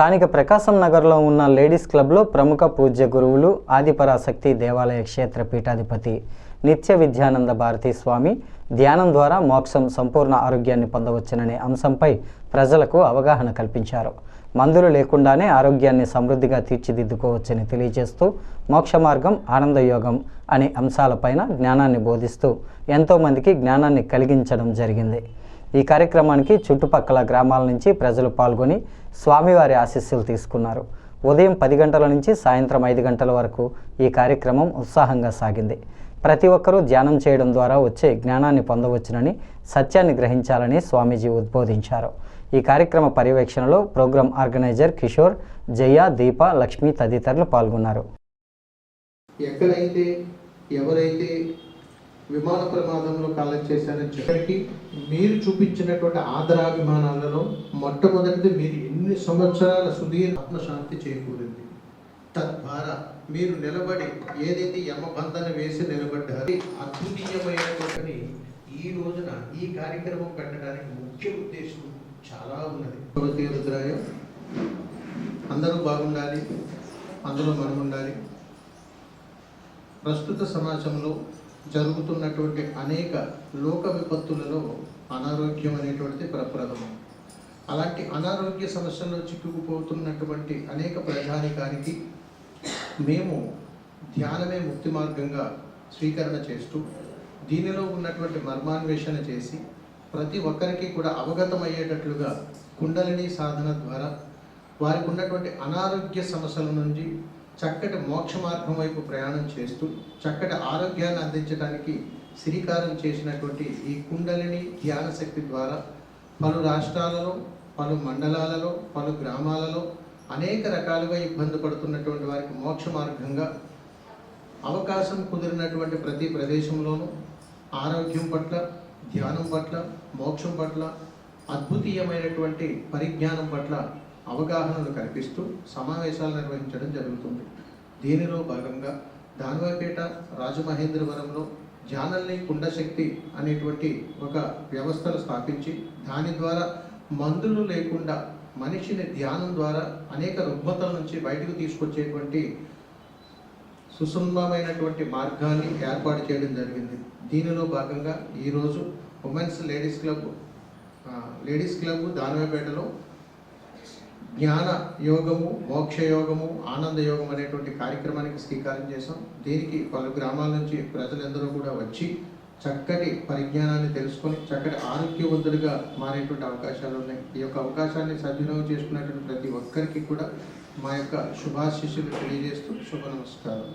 స్థానిక ప్రకాశం నగర్లో ఉన్న లేడీస్ క్లబ్లో ప్రముఖ పూజ్య గురువులు ఆదిపరాశక్తి దేవాలయ క్షేత్ర పీఠాధిపతి నిత్య విద్యానంద భారతీ స్వామి ధ్యానం ద్వారా మోక్షం సంపూర్ణ ఆరోగ్యాన్ని పొందవచ్చుననే అంశంపై ప్రజలకు అవగాహన కల్పించారు. మందులు లేకుండానే ఆరోగ్యాన్ని సమృద్ధిగా తీర్చిదిద్దుకోవచ్చని తెలియజేస్తూ మోక్ష మార్గం ఆనందయోగం అనే అంశాలపైన జ్ఞానాన్ని బోధిస్తూ ఎంతోమందికి జ్ఞానాన్ని కలిగించడం జరిగింది. ఈ కార్యక్రమానికి చుట్టుపక్కల గ్రామాల నుంచి ప్రజలు పాల్గొని స్వామివారి ఆశీస్సులు తీసుకున్నారు. ఉదయం పది గంటల నుంచి సాయంత్రం ఐదు గంటల వరకు ఈ కార్యక్రమం ఉత్సాహంగా సాగింది. ప్రతి ఒక్కరూ ధ్యానం చేయడం ద్వారా వచ్చే జ్ఞానాన్ని పొందవచ్చునని సత్యాన్ని గ్రహించాలని స్వామీజీ ఉద్బోధించారు. ఈ కార్యక్రమ పర్యవేక్షణలో ప్రోగ్రాం ఆర్గనైజర్ కిషోర్ జయ దీప లక్ష్మి తదితరులు పాల్గొన్నారు. ఎక్కడైతే ఎవరైతే విమాన ప్రమాదంలో కాలం చేశారో చివరికి మీరు చూపించినటువంటి ఆదరాభిమానాలలో మొట్టమొదటిది మీరు ఎన్ని సంవత్సరాల సుదీర్ ఆత్మశాంతి చేకూరింది తద్వారా మీరు నిలబడి ఏదైతే యమబంధన వేసి నిలబడ్డారు అద్భుతీయమైనటువంటి ఈ రోజున ఈ కార్యక్రమం పెట్టడానికి ముఖ్య ఉద్దేశం చాలా ఉన్నది. భగవతి రుద్రాయ అందరూ బాగుండాలి అందులో మనం ఉండాలి ప్రస్తుత సమాజంలో జరుగుతున్నటువంటి అనేక లోక విపత్తులలో అనారోగ్యం అనేటువంటిది ప్రప్రథమం. అలాంటి అనారోగ్య సమస్యల్లో చిక్కుకుపోతున్నటువంటి అనేక ప్రజానికానికి మేము ధ్యానమే ముక్తి మార్గంగా స్వీకరణ చేస్తూ దీనిలో ఉన్నటువంటి మర్మాన్వేషణ చేసి ప్రతి ఒక్కరికి కూడా అవగతమయ్యేటట్లుగా కుండలిని సాధన ద్వారా వారికి ఉన్నటువంటి అనారోగ్య సమస్యల నుంచి చక్కటి మోక్ష మార్గం వైపు ప్రయాణం చేస్తూ చక్కటి ఆరోగ్యాన్ని అందించడానికి శ్రీకారం చేసినటువంటి ఈ కుండలిని ధ్యాన శక్తి ద్వారా పలు రాష్ట్రాలలో పలు మండలాలలో పలు గ్రామాలలో అనేక రకాలుగా ఇబ్బంది పడుతున్నటువంటి వారికి మోక్ష మార్గంగా అవకాశం కుదిరినటువంటి ప్రతి ప్రదేశంలోనూ ఆరోగ్యం పట్ల ధ్యానం పట్ల మోక్షం పట్ల అద్భుతీయమైనటువంటి పరిజ్ఞానం పట్ల అవగాహనలు కల్పిస్తూ సమావేశాలు నిర్వహించడం జరుగుతుంది. దీనిలో భాగంగా దానవపేట రాజమహేంద్రవరంలో జానల్ని కుండశక్తి అనేటువంటి ఒక వ్యవస్థను స్థాపించి దాని ద్వారా మందులు లేకుండా మనిషిని ధ్యానం ద్వారా అనేక రుగ్మతల నుంచి బయటకు తీసుకొచ్చేటువంటి సుసంభమైనటువంటి మార్గాన్ని ఏర్పాటు చేయడం జరిగింది. దీనిలో భాగంగా ఈరోజు women's ladies club ladies club దానవపేటలో జ్ఞాన యోగము మోక్ష యోగము ఆనంద యోగం అనేటువంటి కార్యక్రమానికి శ్రీకారం చేశాం. దీనికి పలు గ్రామాల నుంచి ప్రజలందరూ కూడా వచ్చి చక్కటి పరిజ్ఞానాన్ని తెలుసుకొని చక్కటి ఆరోగ్యవంతులుగా మారేటువంటి అవకాశాలు ఉన్నాయి. ఈ యొక్క అవకాశాన్ని సద్వినియోగం చేసుకున్నటువంటి ప్రతి ఒక్కరికి కూడా మా యొక్క శుభాశిష్యులు తెలియజేస్తూ శుభ నమస్కారం.